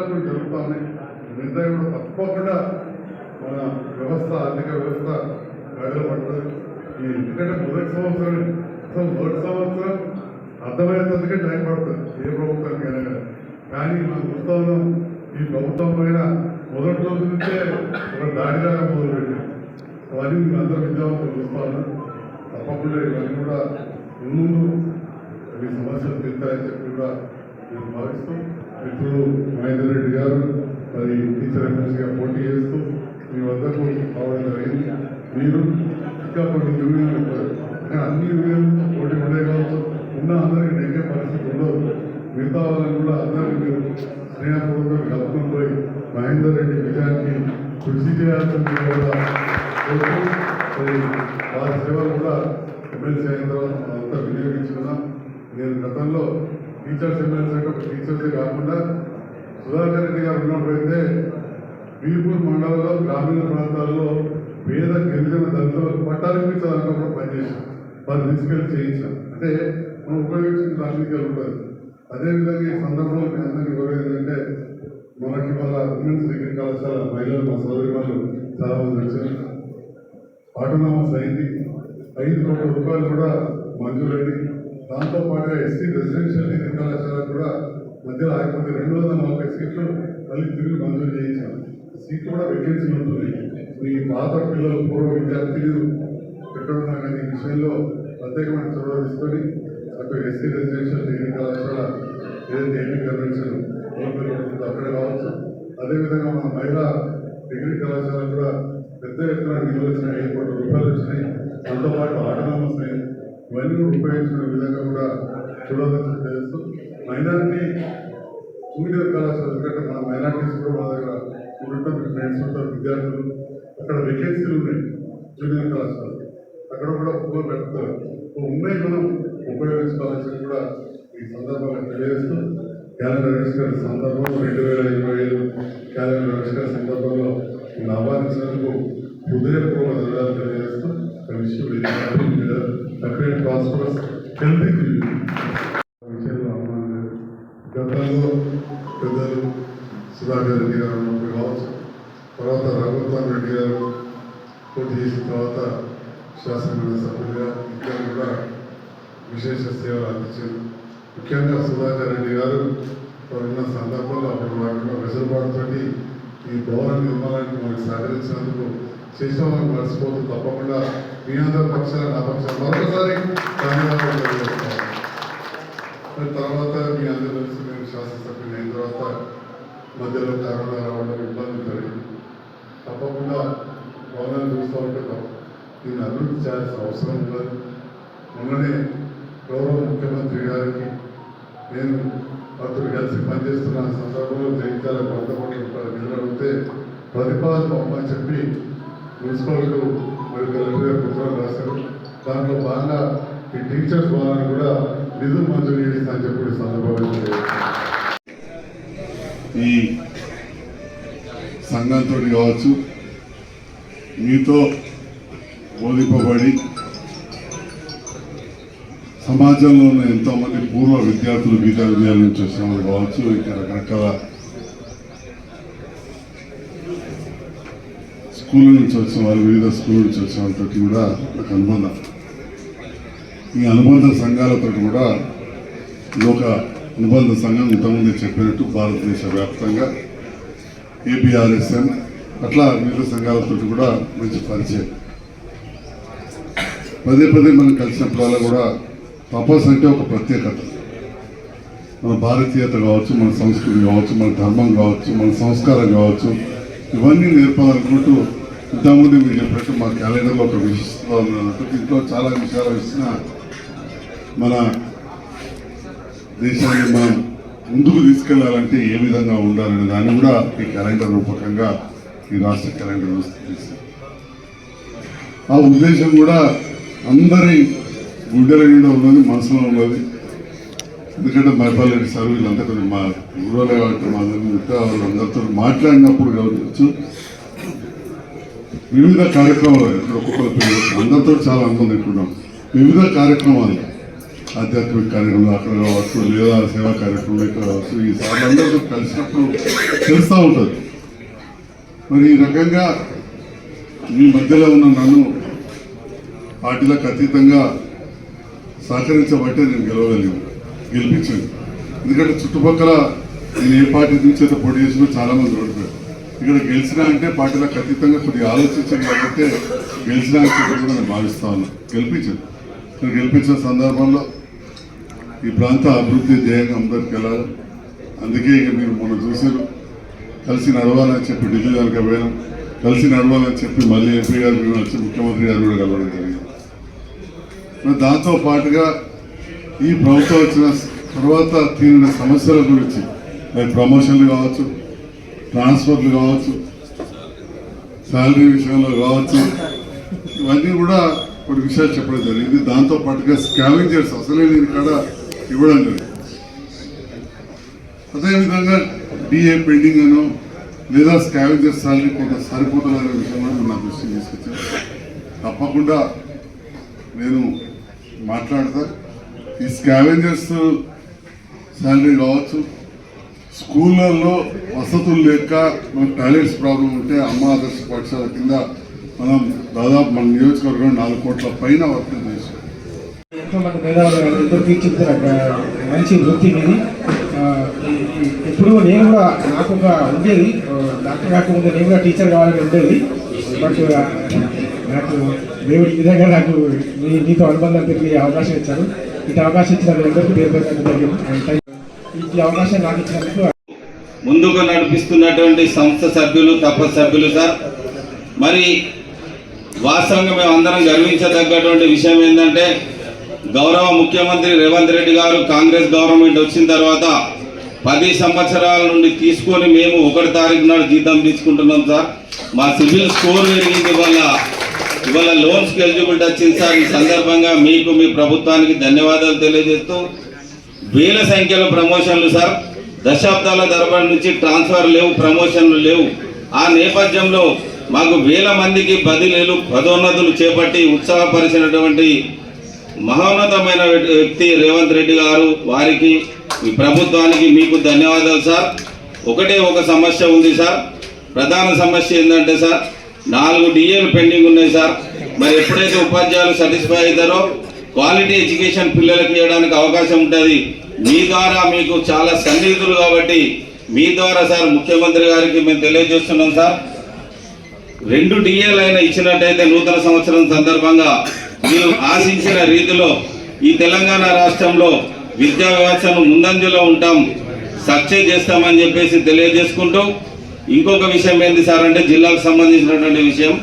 అట్లా జరుగుతూ ఉన్నాయి మిగతా కూడా తప్పకుండా మన వ్యవస్థ ఆర్థిక వ్యవస్థ ప్రజలు పడుతుంది. ఈ ఎందుకంటే మొదటి సంవత్సరం అసలు మొదటి సంవత్సరం అర్థమయ్యేందుకే టైం పడుతుంది. ఏ ప్రభుత్వానికి అయినా కానీ. మన మనం ఈ ప్రభుత్వం పైన మొదటి రోజు నుంచే ఒక దాడిలాగా మొదలుపెట్టింది. అవన్నీ మీరు అందరూ విద్యావంతులు చూస్తాను తప్పకుండా ఇవన్నీ కూడా ముందు మీ సమస్యలు తీర్చాలని చెప్పి కూడా నేను భావిస్తాను ఇప్పుడు మహేందర్ రెడ్డి గారు మరి టీచర్ ఎమ్మెల్సీగా పోటీ చేస్తూ మీ వద్దకు రావడం జరిగింది. మీరు ఇంకా కొన్ని యూనియన్లు ఉంటారు కానీ అన్ని యూనియన్లు పోటీ ఉండే కావచ్చు. ఉన్న అందరికీ నెగ్గే పరిస్థితి ఉండదు. మిగతా వాళ్ళని కూడా అందరికీ మీరు స్నేహపూర్వకంగా కలుపుకుని పోయి మహేందర్ రెడ్డి విజయానికి కృషి చేయాల్సింది కూడా మరి వారి సేవలు కూడా ఎమ్మెల్సీ అయిన తర్వాత అంతా వినియోగించుకున్నాం. నేను గతంలో టీచర్స్ ఎమ్మెల్సీ అంటే ఒక టీచర్సే కాకుండా సుధాకర్ రెడ్డి గారు ఉన్నప్పుడైతే బీపూర్ మండలంలో గ్రామీణ ప్రాంతాల్లో పేద గిరిజన దళితులకు పట్టాలు చదవడం కూడా పనిచేశాం. వారు తీసుకెళ్ళి చేయించాం. అంటే మనం ఉపయోగించిన దానికి ఉంటుంది అదేవిధంగా ఈ సందర్భంలో మీ అందరికీ ఇవ్వలేదంటే మనకి వాళ్ళ ఉమెన్స్ డిగ్రీ కళాశాల మహిళలు మా సోదరి వాళ్ళు చాలా మంది వచ్చారు. ఆటోనామస్ అయింది ఐదు కోట్ల రూపాయలు కూడా మంజూరైంది దాంతో పాటుగా ఎస్సీ రెసిడెన్షియల్ డిగ్రీ కళాశాల కూడా మధ్యలో ఆగిపోతే రెండు వందల నలభై సీట్లు మళ్ళీ తిరిగి మంజూరు చేయించాం సీట్లు కూడా వేకెన్సీ ఉంటుంది మీ పాత పిల్లలు పూర్వ విద్యార్థులు పెట్టడం అనేది ఈ విషయంలో ప్రత్యేకమైన చొరవ తీసుకొని అక్కడ ఎస్సీ రెసిడెన్షియల్ డిగ్రీ కళాశాల ఏదైతే ఎన్ని కన్వెన్షన్ అక్కడ కావచ్చు. అదేవిధంగా మన మహిళా డిగ్రీ కళాశాల కూడా పెద్ద ఎత్తున నిధులు వచ్చినాయి ఐదు కోట్ల రూపాయలు వచ్చినాయి. దాంతో పాటు ఆటోనామస్ అయ్యి ఇవన్నీ ఉపయోగించిన విధంగా కూడా చూడవలసి తెలుస్తూ మైనార్టీ జూనియర్ కళాశాల ఎందుకంటే మన మైనార్టీస్ కూడా మా దగ్గర ఉండటం ఫ్రెండ్స్ ఉంటారు విద్యార్థులు అక్కడ వెకెన్సీలు ఉన్నాయి జూనియర్ కళాశాల. అక్కడ కూడా ఉపయోగ పెడతారు. ఉన్నాయి మనం ఉపయోగించుకోవాల్సి కూడా ఈ సందర్భంగా తెలియజేస్తూ క్యాలెండర్ ఆవిష్కరణ సందర్భంలో రెండు వేల ఇరవై ఐదు క్యాలెండర్ ఆవిష్కరణ సందర్భంలో నేను ఆహ్వానించినందుకు హృదయపూర్వక ధన్యవాదాలు తెలియజేస్తూ విషయం హ్యాపీ అండ్ ప్రాస్పరస్ హెల్తీ విషయంలో అమ్మాయి గతంలో పెద్దలు సుధాకర్ రెడ్డి గారు ఉన్నప్పుడు కావచ్చు తర్వాత రఘుత్వం రెడ్డి గారు పోటీ చేసిన తర్వాత శాసనమండలి సభ్యులుగా ఇద్దరు కూడా విశేష సేవలు అందించారు ముఖ్యంగా సుధాకర్ రెడ్డి గారు వారు ఉన్న సందర్భంలో అప్పుడు వాటిలో వెసులుబాటుతోటి ఈ భవన నిర్మాణానికి మనకు సహకరించినందుకు చేసిన వారికి మర్చిపోతూ తప్పకుండా మీ అందరి పక్షాన నా పక్షాన మరొకసారి ధన్యవాదాలు తెలియజేస్తాను. తర్వాత మీ అందరి తెలిసి నేను శాసనసభ్యులు అయిన తర్వాత మధ్యలో కరోనా రావడం ఇబ్బంది జరిగింది తప్పకుండా భవనాన్ని చూస్తూ ఉంటే దీన్ని అభివృద్ధి చేయాల్సిన అవసరం ఉన్నది. మొన్ననే గౌరవ ముఖ్యమంత్రి గారికి నేను అతను కలిసి పనిచేస్తున్న సందర్భంలో జయించాలని వంద కోట్ల రూపాయలు నిధులు అడిగితే ప్రతిపాదన చెప్పి మున్సిపాలిటీ మరియు కలెక్టర్ గారు ఉత్తరాలు రాశారు దాంట్లో భాగంగా ఈ టీచర్స్ వాళ్ళని కూడా నిధులు మంజూరు చేస్తా అని చెప్పి ఈ సందర్భంగా ఈ సంఘంతో కావచ్చు మీతో బోధింపబడి సమాజంలో ఉన్న ఎంతోమంది పూర్వ విద్యార్థులు గీతా విద్యాలయం నుంచి వచ్చిన వాళ్ళు కావచ్చు ఇంకా రకరకాల స్కూల్ నుంచి వచ్చిన వాళ్ళు వివిధ స్కూల్ నుంచి వచ్చిన వాళ్ళతో కూడా నాకు అనుబంధం. ఈ అనుబంధ సంఘాలతో కూడా లోక అనుబంధ సంఘం ఇంతకుముందు చెప్పినట్టు భారతదేశ వ్యాప్తంగా ఏపీఆర్ఎస్ఎన్ అట్లా వివిధ సంఘాలతో కూడా మంచి పరిచయం. పదే పదే మనం కలిసినప్పుడల్లా కూడా తపస్సు అంటే ఒక ప్రత్యేకత. మన భారతీయత కావచ్చు మన సంస్కృతి కావచ్చు మన ధర్మం కావచ్చు మన సంస్కారం కావచ్చు ఇవన్నీ నేర్పాలనుకుంటూ ఇంతకుముందు మీరు చెప్పినట్టు మా క్యాలెండర్లో ఒక విశిష్టత ఉన్నట్టు ఇంట్లో చాలా విషయాలు ఇచ్చిన మన దేశాన్ని మనం ముందుకు తీసుకెళ్ళాలంటే ఏ విధంగా ఉండాలనే దాన్ని కూడా ఈ క్యాలెండర్ రూపకంగా ఈ రాష్ట్ర క్యాలెండర్ తీసింది ఆ ఉద్దేశం కూడా అందరి గుడ్డల నిండా ఉన్నది మనసులో ఉన్నది. ఎందుకంటే మైపాలరెడ్డి సార్ వీళ్ళంతా కొంచెం మా ఊరోలే కాబట్టి మా అందరినీ వాళ్ళందరితో మాట్లాడినప్పుడు కావచ్చు వివిధ కార్యక్రమాలు ఇక్కడ ఒక్కొక్కరు అందరితో చాలా అనుభవం తింటున్నాం వివిధ కార్యక్రమాలు. ఆధ్యాత్మిక కార్యక్రమాలు అక్కడ కావచ్చు లేదా సేవా కార్యక్రమాలు ఇక్కడ కావచ్చు ఈ సార్లందరూ కలిసినప్పుడు తెలుస్తూ ఉంటుంది. మరి ఈ రకంగా మీ మధ్యలో ఉన్న నన్ను పార్టీలకు అతీతంగా సహకరించబట్టే నేను గెలవగలిగాను గెలిపించాను. ఎందుకంటే చుట్టుపక్కల నేను ఏ పార్టీ నుంచి అయితే పోటీ చేసినా చాలా మంది ఇక్కడ గెలిచినా అంటే పార్టీలకు అతీతంగా కొద్దిగా ఆలోచించిన కాబట్టి గెలిచినా కూడా నేను భావిస్తా ఉన్నాను గెలిపించాను ఇక్కడ గెలిపించిన సందర్భంలో ఈ ప్రాంత అభివృద్ధి ధ్యేయంగా అందరికి వెళ్ళాలి. అందుకే ఇక మీరు మొన్న చూశారు. కలిసి నడవాలని చెప్పి ఢిల్లీ దానికి పోయాం కలిసి నడవాలని చెప్పి మళ్ళీ ఎంపీ గారు మేము వచ్చి ముఖ్యమంత్రి గారు కూడా కలవడం జరిగింది. దాంతో పాటుగా ఈ ప్రభుత్వం వచ్చిన తర్వాత తీరిన సమస్యల గురించి ప్రమోషన్లు కావచ్చు ట్రాన్స్ఫర్లు కావచ్చు శాలరీ విషయంలో కావచ్చు ఇవన్నీ కూడా కొన్ని విషయాలు చెప్పడం జరిగింది. దాంతో పాటుగా స్కావెంజర్స్ అసలే నేను కాడ ఇవ్వడం జరిగింది అదేవిధంగా డిఏ పెండింగ్ అనో లేదా స్కావెంజర్స్ శాలరీ కొంత సరిపోతుందనే విషయం కూడా నా దృష్టికి తీసుకొచ్చాను తప్పకుండా నేను మాట్లాడతా. ఈ స్కావెంజర్స్ శాలరీ కావచ్చు స్కూళ్ళల్లో వసతులు లేక మన టాయిలెట్స్ ప్రాబ్లం ఉంటే అమ్మ ఆదర్శ పాఠశాల కింద మనం దాదాపు మన నియోజకవర్గం నాలుగు కోట్ల పైన వర్తం చేసాం ఎంతో మంది మేధావులు ఎంతో తీర్చిదిద్దారు మంచి వృత్తి ఇది ఇప్పుడు నేను కూడా నాకు ఒక ఉండేది. డాక్టర్ కాకముందు నేను కూడా టీచర్ కావాలని ఉండేది. బట్ నాకు దేవుడి ఈ విధంగా నాకు మీతో అనుబంధం పెరిగే అవకాశం ఇచ్చారు. ఇటు అవకాశం ఇచ్చిన అందరికీ పేరు పేరు జరిగింది ఈ అవకాశం నాకు ఇచ్చినందుకు ముందుకు నడిపిస్తున్నటువంటి సంస్థ సభ్యులు తప్ప సభ్యులు సార్. మరి వాస్తవంగా మేము అందరం గర్వించదగ్గటువంటి విషయం ఏంటంటే గౌరవ ముఖ్యమంత్రి రేవంత్ రెడ్డి గారు కాంగ్రెస్ గవర్నమెంట్ వచ్చిన తర్వాత పది సంవత్సరాల నుండి తీసుకొని మేము ఒకటి తారీఖు నాడు జీతం తీసుకుంటున్నాం సార్. మా సిబిల్ స్కోర్ పెరిగింది వల్ల ఇవాళ లోన్స్కి ఎలిజిబిలిటీ వచ్చింది సార్. ఈ సందర్భంగా మీకు మీ ప్రభుత్వానికి ధన్యవాదాలు తెలియజేస్తూ వేల సంఖ్యలో ప్రమోషన్లు సార్. దశాబ్దాల తరబడి నుంచి ట్రాన్స్ఫర్ లేవు ప్రమోషన్లు లేవు. ఆ నేపథ్యంలో మాకు వేల మందికి బదిలీలు పదోన్నతులు చేపట్టి ఉత్సాహపరిచినటువంటి మహోన్నతమైన వ్యక్తి రేవంత్ రెడ్డి గారు వారికి ఈ ప్రభుత్వానికి మీకు ధన్యవాదాలు సార్. ఒకటే ఒక సమస్య ఉంది సార్. ప్రధాన సమస్య ఏంటంటే సార్ నాలుగు డిఏలు పెండింగ్ ఉన్నాయి సార్. మరి ఎప్పుడైతే ఉపాధ్యాయులు సాటిస్ఫై అవుతారో క్వాలిటీ ఎడ్యుకేషన్ పిల్లలకి ఇవ్వడానికి అవకాశం ఉంటుంది. మీ ద్వారా మీకు చాలా సన్నిహితులు కాబట్టి మీ ద్వారా సార్ ముఖ్యమంత్రి గారికి మేము తెలియజేస్తున్నాం సార్. రెండు డిఏలు అయినా ఇచ్చినట్టయితే నూతన సంవత్సరం సందర్భంగా మీరు ఆశించిన రీతిలో ఈ తెలంగాణ రాష్ట్రంలో విద్యా వ్యవస్థను ముందంజలో ఉంటాం సక్సెస్ చేస్తామని చెప్పేసి తెలియజేసుకుంటూ ఇంకొక విషయం ఏంటి సార్ అంటే జిల్లాకు సంబంధించినటువంటి విషయం.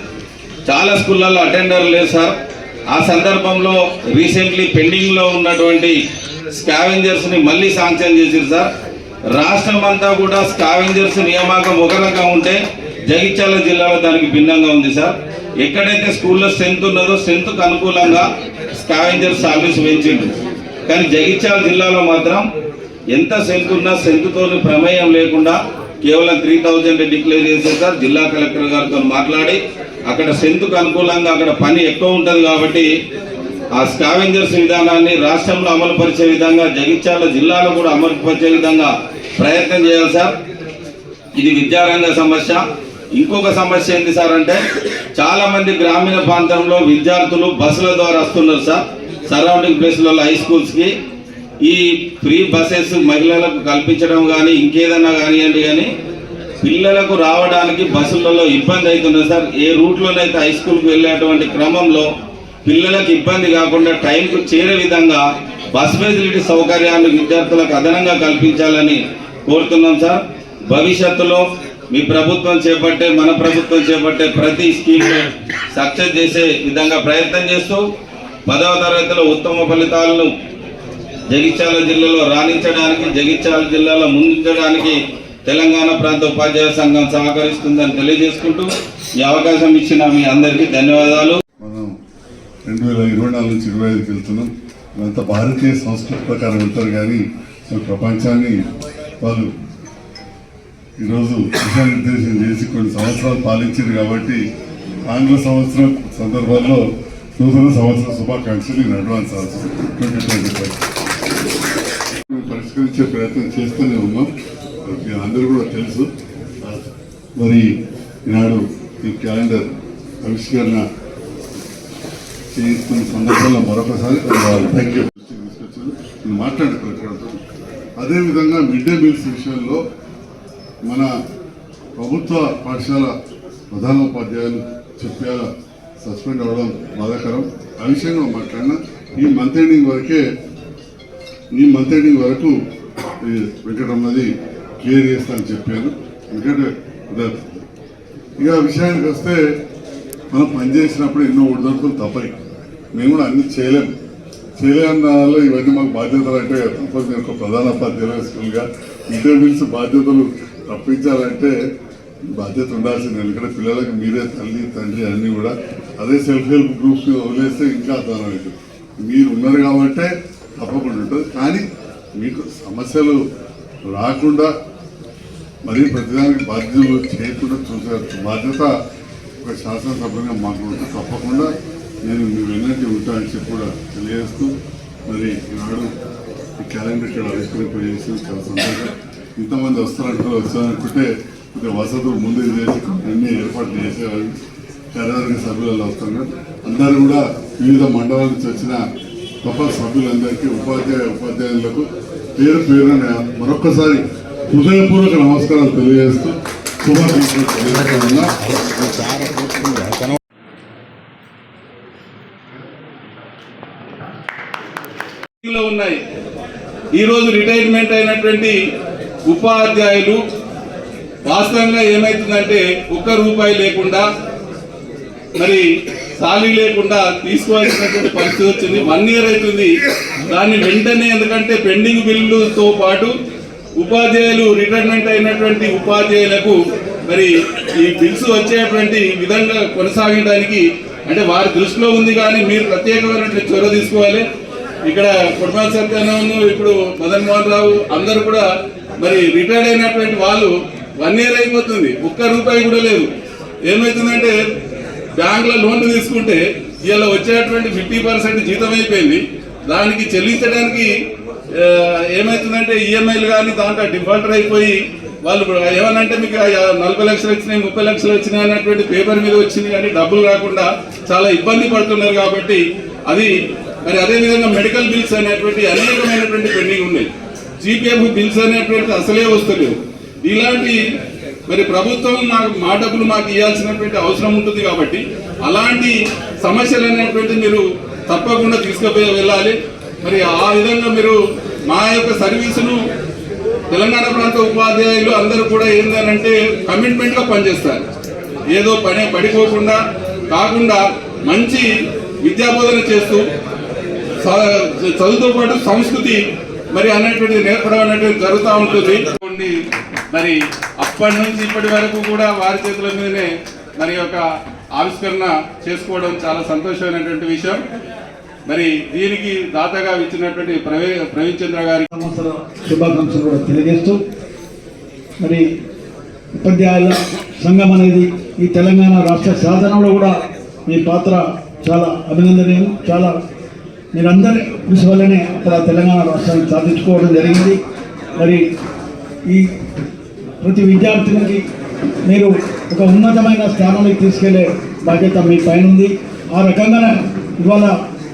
చాలా స్కూళ్ళల్లో అటెండర్ లేదు సార్. ఆ సందర్భంలో రీసెంట్లీ పెండింగ్లో ఉన్నటువంటి స్కావెంజర్స్ని మళ్ళీ శాంక్షన్ చేశారు సార్. రాష్ట్రం అంతా కూడా స్కావెంజర్స్ నియామకం ఒక రకంగా ఉంటే జగిత్యాల జిల్లాలో దానికి భిన్నంగా ఉంది సార్. ఎక్కడైతే స్కూల్లో స్ట్రెంత్ ఉన్నదో స్ట్రెంత్కు అనుకూలంగా స్కావెంజర్ సర్వీస్ పెంచింది కానీ జగిత్యాల జిల్లాలో మాత్రం ఎంత స్ట్రెంత్ ఉన్నా స్ట్రెంత్తో ప్రమేయం లేకుండా కేవలం త్రీ థౌజండ్ డిక్లేర్ చేశారు సార్. జిల్లా కలెక్టర్ గారితో మాట్లాడి అక్కడ స్ట్రెంత్కు అనుకూలంగా అక్కడ పని ఎక్కువ ఉంటుంది కాబట్టి ఆ స్కావెంజర్స్ విధానాన్ని రాష్ట్రంలో అమలు పరిచే విధంగా జగిత్యాల జిల్లాలో కూడా అమలు పరిచే విధంగా ప్రయత్నం చేయాలి సార్. ఇది విద్యారంగ సమస్య. ఇంకొక సమస్య ఏంటి సార్ అంటే చాలా మంది గ్రామీణ ప్రాంతంలో విద్యార్థులు బస్సుల ద్వారా వస్తున్నారు సార్. సరౌండింగ్ ప్లేస్లలో హై స్కూల్స్కి ఈ ఫ్రీ బస్సెస్ మహిళలకు కల్పించడం కానీ ఇంకేదన్నా కానివ్వండి కానీ పిల్లలకు రావడానికి బస్సులలో ఇబ్బంది అవుతుంది సార్. ఏ రూట్లోనైతే హై స్కూల్కి వెళ్ళేటువంటి క్రమంలో పిల్లలకు ఇబ్బంది కాకుండా టైంకు చేరే విధంగా బస్ ఫెసిలిటీ సౌకర్యాలు విద్యార్థులకు అదనంగా కల్పించాలని కోరుతున్నాం సార్. భవిష్యత్తులో మీ ప్రభుత్వం చేపట్టే మన ప్రభుత్వం చేపట్టే ప్రతి స్కీమ్ సక్సెస్ చేసే విధంగా ప్రయత్నం చేస్తూ పదవ తరగతిలో ఉత్తమ ఫలితాలను జగిత్యాల జిల్లాలో రాణించడానికి జగిత్యాల జిల్లాలో ముందుంచడానికి తెలంగాణ ప్రాంత ఉపాధ్యాయ సంఘం సహకరిస్తుందని తెలియజేసుకుంటూ ఈ అవకాశం ఇచ్చిన మీ అందరికీ ధన్యవాదాలు. రెండు వేల ఇరవై నాలుగు నుంచి ఇరవై ఐదుకి వెళ్తున్నాం. అంత భారతీయ సంస్కృతి ప్రకారం వెళ్తారు కానీ ప్రపంచాన్ని వాళ్ళు ఈరోజు దిశానిర్దేశం చేసి కొన్ని సంవత్సరాలు పాలించారు కాబట్టి ఆంగ్ల సంవత్సరం సందర్భాల్లో నూతన సంవత్సర శుభాకాంక్షలు నేను అడ్వాన్స్ ట్వంటీ ట్వంటీ ఫైవ్. పరిష్కరించే ప్రయత్నం చేస్తూనే ఉన్నాం. అందరూ కూడా తెలుసు. మరి ఈనాడు ఈ క్యాలెండర్ ఆవిష్కరణ చేస్తున్న సందర్భంలో మరొకసారి థ్యాంక్ యూ నేను అదేవిధంగా మిడ్ డే మీల్స్ విషయంలో మన ప్రభుత్వ పాఠశాల ప్రధానోపాధ్యాయులు చెప్పేలా సస్పెండ్ అవ్వడం బాధాకరం. ఆ విషయంలో మాట్లాడినా ఈ మంత్ ఎండింగ్ వరకే ఈ మంత్ ఎండింగ్ వరకు ఈ వెంకటరమణది క్లియర్ చేస్తానని చెప్పాను ఎందుకంటే ఇక విషయానికి వస్తే మనం పనిచేసినప్పుడు ఎన్నో ఒడిదొడుకులు తప్పని మేము కూడా అన్ని చేయలేం. చేయలేమన్న వాళ్ళు ఇవన్నీ మాకు బాధ్యతలు అంటే తప్పదు. నేను ఒక ప్రధాన ఉపాధ్యాయులు స్కూల్గా బాధ్యతలు తప్పించాలంటే బాధ్యత ఉండాల్సింది. ఎందుకంటే పిల్లలకు మీరే తల్లి తండ్రి అన్నీ కూడా అదే సెల్ఫ్ హెల్ప్ గ్రూప్స్ వదిలేస్తే ఇంకా అర్థం అవుతుంది. మీరు ఉన్నారు కాబట్టి తప్పకుండా ఉంటుంది. కానీ మీకు సమస్యలు రాకుండా మరి ప్రతిదానికి బాధ్యతలు చేయకుండా చూసే బాధ్యత ఒక శాసనసభ్యంగా మాకు తప్పకుండా నేను మీ వెనక్కి ఉంటా అని చెప్పి కూడా తెలియజేస్తూ మరి ఈనాడు ఈ క్యాలెండర్ ఇక్కడ ఆవిష్కరింపజేసి చాలా సంతోషం. ఇంతమంది వస్తారంటే వచ్చారనుకుంటే కొద్దిగా వసతులు ముందు చేసి అన్ని ఏర్పాట్లు చేసేవాళ్ళు కార్యవర్గ సభ్యులలో వస్తాం కదా అందరూ కూడా వివిధ మండలాల నుంచి వచ్చిన గొప్ప సభ్యులందరికీ ఉపాధ్యాయ ఉపాధ్యాయులకు పేరు పేరు మరొకసారి హృదయపూర్వక నమస్కారాలు తెలియజేస్తూ శుభాకాంక్షలు తెలియజేస్తున్నా ఉన్నాయి. ఈరోజు రిటైర్మెంట్ అయినటువంటి ఉపాధ్యాయులు వాస్తవంగా ఏమవుతుందంటే ఒక్క రూపాయి లేకుండా మరి ఖాళీ లేకుండా తీసుకోవాల్సినటువంటి పరిస్థితి వచ్చింది. వన్ ఇయర్ అవుతుంది. దాన్ని వెంటనే ఎందుకంటే పెండింగ్ బిల్లుతో పాటు ఉపాధ్యాయులు రిటైర్మెంట్ అయినటువంటి ఉపాధ్యాయులకు మరి ఈ బిల్స్ వచ్చేటువంటి విధంగా కొనసాగడానికి అంటే వారి దృష్టిలో ఉంది కానీ మీరు ప్రత్యేకమైనటువంటి చొరవ తీసుకోవాలి. ఇక్కడ కుటుంబ సత్యానంద్ ఇప్పుడు మదన్ మోహన్ రావు అందరు కూడా మరి రిటైర్డ్ అయినటువంటి వాళ్ళు వన్ ఇయర్ అయిపోతుంది. ఒక్క రూపాయి కూడా లేదు. ఏమవుతుందంటే బ్యాంకులో లోన్లు తీసుకుంటే ఇలా వచ్చేటువంటి ఫిఫ్టీ పర్సెంట్ జీతం అయిపోయింది. దానికి చెల్లించడానికి ఏమవుతుందంటే ఈఎంఐలు కానీ దాంట్లో డిఫాల్టర్ అయిపోయి వాళ్ళు ఏమనంటే మీకు నలభై లక్షలు వచ్చినాయి ముప్పై లక్షలు వచ్చినాయి అన్నటువంటి పేపర్ మీద వచ్చింది. కానీ డబ్బులు రాకుండా చాలా ఇబ్బంది పడుతున్నారు కాబట్టి అది మరి అదే విధంగా మెడికల్ బిల్స్ అనేటువంటి అనేకమైనటువంటి పెండింగ్ ఉన్నాయి. జీపీఎఫ్ బిల్స్ అనేటువంటి అసలే వస్తలేవు ఇలాంటి మరి ప్రభుత్వం మాకు మా డబ్బులు మాకు ఇవ్వాల్సినటువంటి అవసరం ఉంటుంది కాబట్టి అలాంటి సమస్యలు అనేటువంటి మీరు తప్పకుండా తీసుకుపోయి వెళ్ళాలి. మరి ఆ విధంగా మీరు మా యొక్క సర్వీసును తెలంగాణ ప్రాంత ఉపాధ్యాయులు అందరూ కూడా ఏంటంటే కమిట్మెంట్గా పనిచేస్తారు. ఏదో పని పడిపోకుండా కాకుండా మంచి విద్యాబోధన చేస్తూ చదువుతో పాటు సంస్కృతి మరి అనేటువంటిది నేర్పడం అనేటువంటి జరుగుతూ ఉంటుంది. కొన్ని మరి అప్పటి నుంచి ఇప్పటి వరకు కూడా వారి చేతుల మీదనే మరి యొక్క ఆవిష్కరణ చేసుకోవడం చాలా సంతోషమైనటువంటి విషయం. మరి దీనికి దాతగా ఇచ్చినటువంటి ప్రవీ ప్రవీణ్ చంద్ర గారి శుభాకాంక్షలు కూడా తెలియజేస్తూ మరి ఉపాధ్యాయుల సంఘం అనేది ఈ తెలంగాణ రాష్ట్ర సాధనలో కూడా మీ పాత్ర చాలా అభినందనీయం చాలా మీరందరి కృషి వల్లనే అక్కడ తెలంగాణ రాష్ట్రాన్ని సాధించుకోవడం జరిగింది. మరి ఈ ప్రతి విద్యార్థినికి మీరు ఒక ఉన్నతమైన స్థానానికి తీసుకెళ్ళే బాధ్యత మీ పైన ఉంది. ఆ రకంగానే ఇవాళ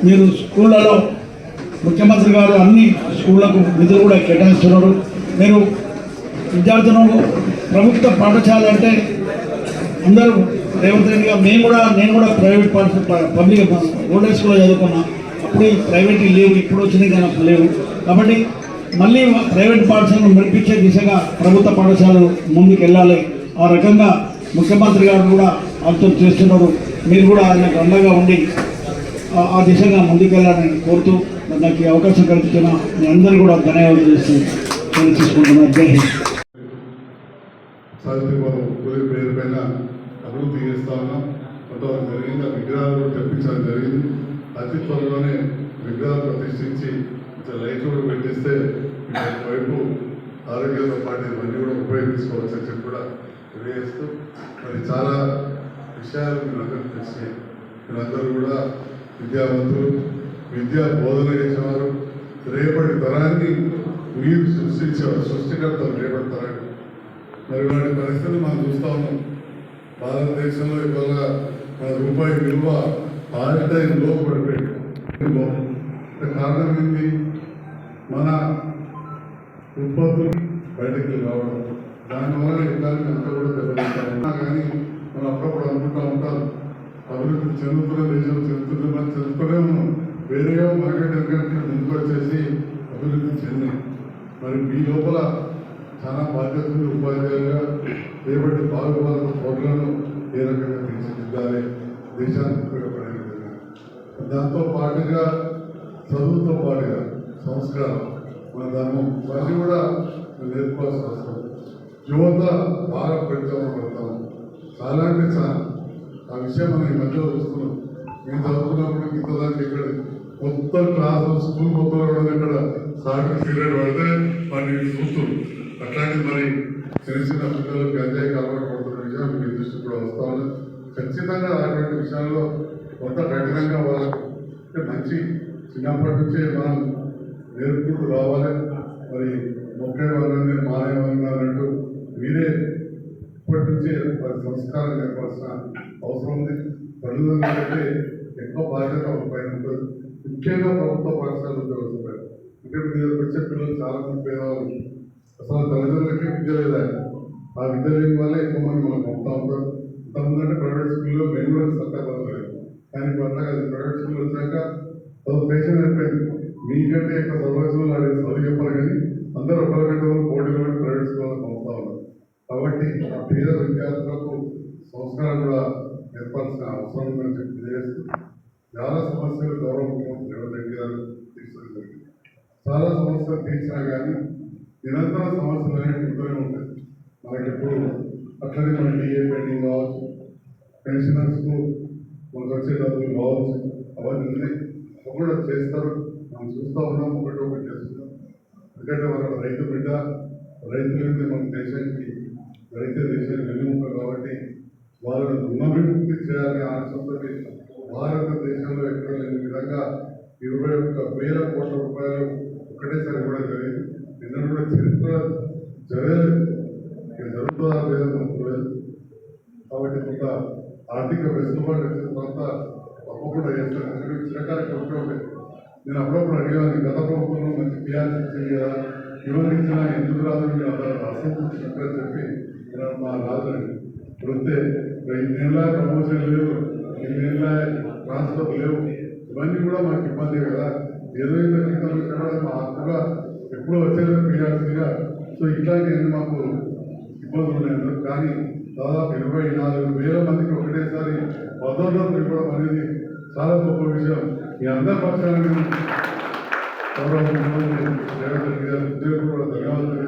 మీరు స్కూళ్ళలో ముఖ్యమంత్రి గారు అన్ని స్కూళ్ళకు నిధులు కూడా కేటాయిస్తున్నారు. మీరు విద్యార్థులను ప్రభుత్వ పాఠశాల అంటే అందరూ రేవంత్ రెడ్డి గారు మేము కూడా నేను కూడా ప్రైవేట్ పాఠశాల పబ్లిక్ ఓల్డ్ స్కూల్లో చదువుకున్నా. అప్పుడు ఈ ప్రైవేట్ లేవు ఇప్పుడు వచ్చినాయి కానీ అప్పుడు లేవు. కాబట్టి మళ్ళీ ప్రైవేట్ పాఠశాలను నడిపించే దిశగా ప్రభుత్వ పాఠశాలలు ముందుకు వెళ్ళాలి ఆ రకంగా ముఖ్యమంత్రి గారు కూడా అర్థం చేస్తున్నారు. మీరు కూడా ఆయనకు అండగా ఉండి ఆ- దిశగా ముందుకెళ్ళాలని కోరుతూ నాకు ఈ అవకాశం కల్పించిన మీ అందరూ కూడా ధన్యవాదాలు చేస్తూ నేను తీసుకుంటున్నాను జై హింద్. అభివృద్ధి చేస్తా ఉన్నాం. కొంతవరకు జరిగింది ఆ విగ్రహాలు తెప్పించడం జరిగింది. అతి త్వరలోనే విగ్రహాలు ప్రతిష్ఠించి ఇట్లా లైట్లు కూడా పెట్టిస్తే వైపు ఆరోగ్యంతో పాటు ఇవన్నీ కూడా ఉపయోగించుకోవచ్చు అని చెప్పి కూడా తెలియజేస్తూ మరి చాలా విషయాలు మీరు అందరూ తెలిసినాయి. మీరందరూ కూడా విద్యావంతులు విద్యా బోధన చేసేవారు రేపటి తరాన్ని మీరు సృష్టించేవారు సృష్టికర్తలు రేపటి తరాన్ని. మరి వాటి పరిస్థితులు మనం చూస్తా ఉన్నాం. భారతదేశంలో ఇవాళ మన రూపాయి విలువ ఆల్ టైం లోపడి కారణం ఏంటి మన ఉత్పత్తులు బయటకు రావడం. దానివల్ల ఎకానమీ అంతా కూడా దెబ్బతింటాం కానీ మనం అప్పుడప్పుడు అనుకుంటా ఉంటాం అభివృద్ధి చెందుతున్న దేశం చెందుతుందని చెందుతూనే ఉన్నాం వేరేగా మార్కెట్ ఎందుకంటే ముందుకు వచ్చేసి అభివృద్ధి చెంది. మరి మీ లోపల చాలా బాధ్యతలు ఉపాధ్యాయులుగా రేపటి బాగుపడాల కోట్లను ఏ రకంగా తీర్చిదిద్దాలి? దేశానికి ఉపయోగపడే దాంతో పాటుగా చదువుతో పాటుగా సంస్కారం మన ధర్మం ఇవన్నీ కూడా నేర్చుకోవాల్సిన అవసరం. యువత బాగా పెడతాము పెడతాము. చాలా అంటే చాలా. ఆ విషయం మనం ఈ మధ్యలో చూస్తున్నాం. మేము చదువుకున్నప్పుడు ఇంత దానికి ఇక్కడ మొత్తం క్లాస్ స్కూల్ మొత్తం కూడా ఇక్కడ సాగు సిగరెట్ పడితే వాటిని చూస్తుంది అట్లాంటిది మరి చిన్న చిన్న పిల్లలు గంజాయికి అలవాటు పడుతున్న విషయం మీకు దృష్టి కూడా వస్తా ఉన్నది ఖచ్చితంగా అటువంటి విషయాల్లో కొంత కఠినంగా వాళ్ళకు మంచి చిన్నప్పటి నుంచే మనం నేర్పుకుంటూ రావాలి. మరి మొక్కే వాళ్ళని మానే వాళ్ళని మీరే ఇప్పటి నుంచే వారి సంస్కారం నేర్పాల్సిన అవసరం ఉంది. తల్లిదండ్రులైతే ఎక్కువ బాధ్యత ఒక పైన ఉంటుంది. ముఖ్యంగా ప్రభుత్వ పాఠశాల ఉద్యోగస్తులు ఇక్కడ మీ వచ్చే పిల్లలు చాలా మంది పేదవాళ్ళు అసలు తల్లిదండ్రులకి విద్య లేదా? ఆ విద్య లేని వాళ్ళే ఎక్కువ మంది మనం పంపుతా ఉంటారు. ఇంతకుముందు ప్రైవేట్ స్కూల్లో మేము కూడా సత్యపడలేదు కానీ ఇప్పుడు అది కాదు ప్రైవేట్ స్కూల్ వచ్చాక చదువు పేషన్ అయిపోయింది మీకంటే ఎక్కువ చదవాల్సిన అది చదువు చెప్పాలి కానీ అందరూ ఒకరికంటే వాళ్ళు పోటీలు పడి ప్రైవేట్ స్కూల్లో పంపుతా ఉన్నారు. కాబట్టి ఆ పేద విద్యార్థులకు సంస్కారం కూడా నేర్పాల్సిన అవసరం ఉందని చెప్పి తెలియజేస్తూ చాలా సమస్యలు గౌరవ ముఖ్యమంత్రి రేవంత్ రెడ్డి గారు తీర్చడం జరిగింది చాలా సమస్యలు తీర్చినా కానీ నిరంతర సమస్యలు అనేవి ఉంటూనే ఉంటాయి. మనకి ఎప్పుడు అట్లనే మన డిఏ పెండింగ్ కావచ్చు పెన్షనర్స్కు మనకు వచ్చే డబ్బులు కావచ్చు అవన్నీ ఉన్నాయి. అవి కూడా చేస్తారు. మనం చూస్తూ ఉన్నాం ఒకటి ఒకటి చేస్తున్నాం. ఎందుకంటే మన రైతు బిడ్డ రైతులైతే మన దేశానికి రైతు దేశానికి వెన్నుముక కాబట్టి వాళ్ళని రుణవిముక్తి చేయాలనే ఆలోచనతో భారతదేశంలో ఎక్కడ లేని విధంగా ఇరవై ఒక్క వేల కోట్ల రూపాయలు ఒకటేసారి కూడా జరిగింది. నిన్న కూడా చరిత్ర జరగలేదు. జరుగుతుందా లేదా మనకు తెలియదు కాబట్టి కొంత ఆర్థిక వెసులుబాటు వచ్చిన తర్వాత తప్పకుండా చేస్తాను. ఎందుకంటే చిరకాల కొట్టే నేను అప్పుడప్పుడు అడిగాను గత ప్రభుత్వంలో మంచి పిఆర్ చేయాలా కదా ఎందుకు రాదు? మీరు అందరూ అసంతృప్తి చెప్పని చెప్పి నేను మా రాజులండి ఇప్పుడు వస్తే నెలల ప్రమోషన్ లేవు ఇన్నేళ్ళ ట్రాన్స్ఫర్ లేవు. ఇవన్నీ కూడా మాకు ఇబ్బంది కదా. ఏదైతే క్రితం కూడా మా కూడా ఎప్పుడో వచ్చేది పిఆర్సీగా సో ఇట్లాంటివి మాకు ఇబ్బందులు ఉన్నాయి. కానీ దాదాపు ఇరవై నాలుగు వేల మందికి ఒకటేసారి భద్రతలు ఇవ్వడం అనేది చాలా గొప్ప విషయం. మీ అందరి పక్షాన్ని గౌరవ ముఖ్యమంత్రి రేవంత్ రెడ్డి గారు ఉద్యోగులు కూడా ధన్యవాదాలు